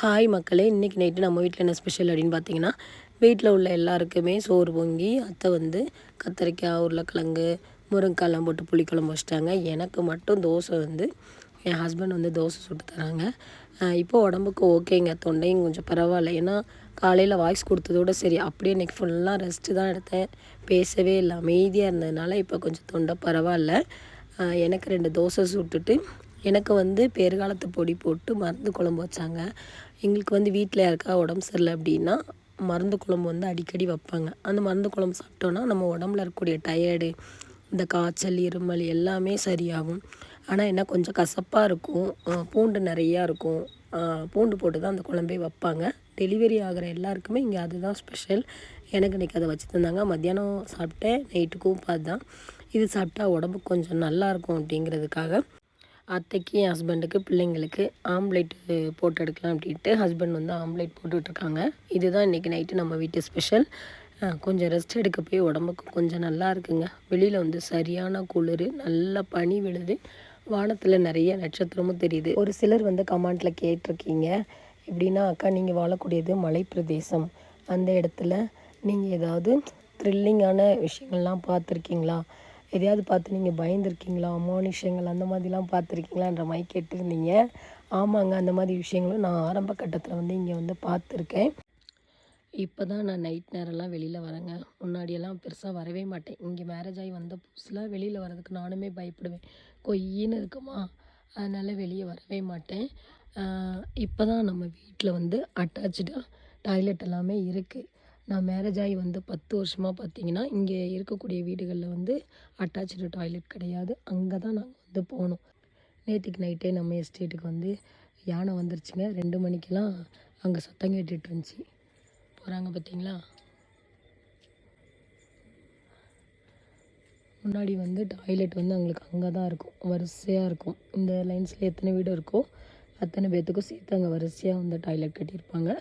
Hi மக்களே இன்றைக்கி night நம்ம வீட்டில் என்ன ஸ்பெஷல் அப்படின்னு பார்த்தீங்கன்னா வீட்டில் உள்ள எல்லாருக்குமே சோறு பொங்கி அத்தை வந்து கத்திரிக்காய் உருளைக்கிழங்கு முருங்கைக்காய்லாம் போட்டு புளிக்குழம்பு வச்சுட்டாங்க. எனக்கு மட்டும் தோசை வந்து என் ஹஸ்பண்ட் வந்து தோசை சுட்டு தராங்க. இப்போ உடம்புக்கு ஓகேங்க தொண்டையும் கொஞ்சம் பரவாயில்ல. ஏன்னா காலையில் வாய்ஸ் கொடுத்ததோட சரி அப்படியே இன்றைக்கி ஃபுல்லாக ரெஸ்ட்டு தான் எடுத்தேன். பேசவே இல்லை அமைதியாக இருந்ததுனால இப்போ கொஞ்சம் தொண்டை பரவாயில்ல. எனக்கு ரெண்டு தோசை சுட்டுட்டு எனக்கு வந்து பெருகாலத்து பொடி போட்டு மருந்து குழம்பு வச்சாங்க. எங்களுக்கு வந்து வீட்டில் யாருக்கா உடம்பு சரியில்லை அப்படின்னா மருந்து குழம்பு வந்து அடிக்கடி வைப்பாங்க. அந்த மருந்து குழம்பு சாப்பிட்டோன்னா நம்ம உடம்புல இருக்கக்கூடிய டயர்டு இந்த காய்ச்சல் இருமல் எல்லாமே சரியாகும். ஆனால் என்ன கொஞ்சம் கசப்பாக இருக்கும். பூண்டு நிறையா இருக்கும். பூண்டு போட்டு தான் அந்த குழம்பே வைப்பாங்க. டெலிவரி ஆகிற எல்லாருக்குமே இங்கே அதுதான் ஸ்பெஷல். எனக்கு இன்றைக்கி அதை வச்சு தந்தாங்க. மத்தியானம் சாப்பிட்டேன். நைட்டுக்கும் பார்த்து தான் இது சாப்பிட்டா உடம்புக்கு கொஞ்சம் நல்லாயிருக்கும் அப்படிங்கிறதுக்காக. அத்தைக்கு என் ஹஸ்பண்டுக்கு பிள்ளைங்களுக்கு ஆம்லேட்டு போட்டு எடுக்கலாம் அப்படின்ட்டு ஹஸ்பண்ட் வந்து ஆம்லேட் போட்டுட்ருக்காங்க. இதுதான் இன்றைக்கி நைட்டு நம்ம வீட்டு ஸ்பெஷல் கொஞ்சம் ரெஸ்ட் எடுக்க போய் உடம்புக்கு கொஞ்சம் நல்லா இருக்குங்க. வெளியில் வந்து சரியான குளிர் நல்லா பனி விழுது. வானத்தில் நிறைய நட்சத்திரமும் தெரியுது. ஒரு சிலர் வந்து கமெண்ட்டில் கேட்டிருக்கீங்க. எப்படின்னா அக்கா நீங்கள் வாழக்கூடியது மலை பிரதேசம் அந்த இடத்துல நீங்கள் ஏதாவது த்ரில்லிங்கான விஷயங்கள்லாம் பார்த்துருக்கீங்களா? எதையாவது பார்த்து நீங்கள் பயந்துருக்கீங்களா? அமானுஷங்கள் அந்த மாதிரிலாம் பார்த்துருக்கீங்களான்ற மாதிரி கேட்டிருந்தீங்க. ஆமாங்க அந்த மாதிரி விஷயங்களும் நான் ஆரம்ப கட்டத்தில் வந்து இங்கே வந்து பார்த்துருக்கேன். இப்போ தான் நான் நைட் நேரம்லாம் வெளியில் வரேங்க. முன்னாடியெல்லாம் பெருசாக வரவே மாட்டேன். இங்கே மேரேஜ் ஆகி வந்த புதுசில் வெளியில் வரதுக்கு நானுமே பயப்படுவேன். கொய்யின்னு இருக்குமா? அதனால் வெளியே வரவே மாட்டேன். இப்போ தான் நம்ம வீட்டில் வந்து அட்டாச்சுடாக டாய்லெட் எல்லாமே இருக்குது நான் மேரேஜ் ஆகி வந்து பத்து வருஷமாக பார்த்தீங்கன்னா இங்கே இருக்கக்கூடிய வீடுகளில் வந்து அட்டாச்சு டாய்லெட் கிடையாது. அங்கே தான் நாங்கள் வந்து போனோம். நேற்றுக்கு நைட்டே நம்ம எஸ்டேட்டுக்கு வந்து யானை வந்துருச்சுங்க. ரெண்டு மணிக்கெலாம் அங்கே சத்தம் கேட்டுட்டு இருந்துச்சு. போகிறாங்க பார்த்தீங்களா? முன்னாடி வந்து டாய்லெட் வந்து அவங்களுக்கு அங்கே தான் இருக்கும். வரிசையாக இருக்கும். இந்த லைன்ஸில் எத்தனை வீடு இருக்கோ அத்தனை பேர்த்துக்கும் சேர்த்து அங்கே வரிசையாக வந்து டாய்லெட் கட்டியிருப்பாங்க.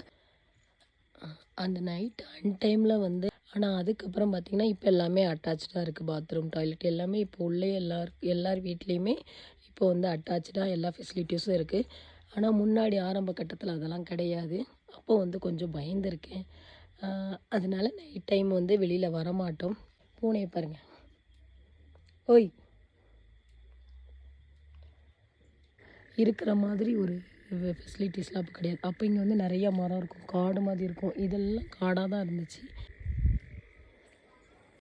அந்த நைட் அன் டைமில் வந்து ஆனால் அதுக்கப்புறம் பார்த்திங்கன்னா இப்போ எல்லாமே அட்டாச்சாக இருக்குது பாத்ரூம் டாய்லெட் எல்லாமே இப்போ உள்ளே எல்லார் எல்லார் வீட்லேயுமே இப்போ வந்து அட்டாச்சாக எல்லா ஃபெசிலிட்டிஸும் இருக்குது ஆனால் முன்னாடி ஆரம்ப கட்டத்தில் அதெல்லாம் கிடையாது. அப்போ வந்து கொஞ்சம் பயந்துருக்கேன். அதனால நைட் டைம் வந்து வெளியில் வரமாட்டோம். பூனையை பாருங்கள் ஓய். இருக்கிற மாதிரி ஒரு ஃபெசிலிட்டிஸ்லாம் அப்போ கிடையாது. அப்போ இங்கே வந்து நிறையா மரம் இருக்கும். காடு மாதிரி இருக்கும். இதெல்லாம் காடாக தான் இருந்துச்சு.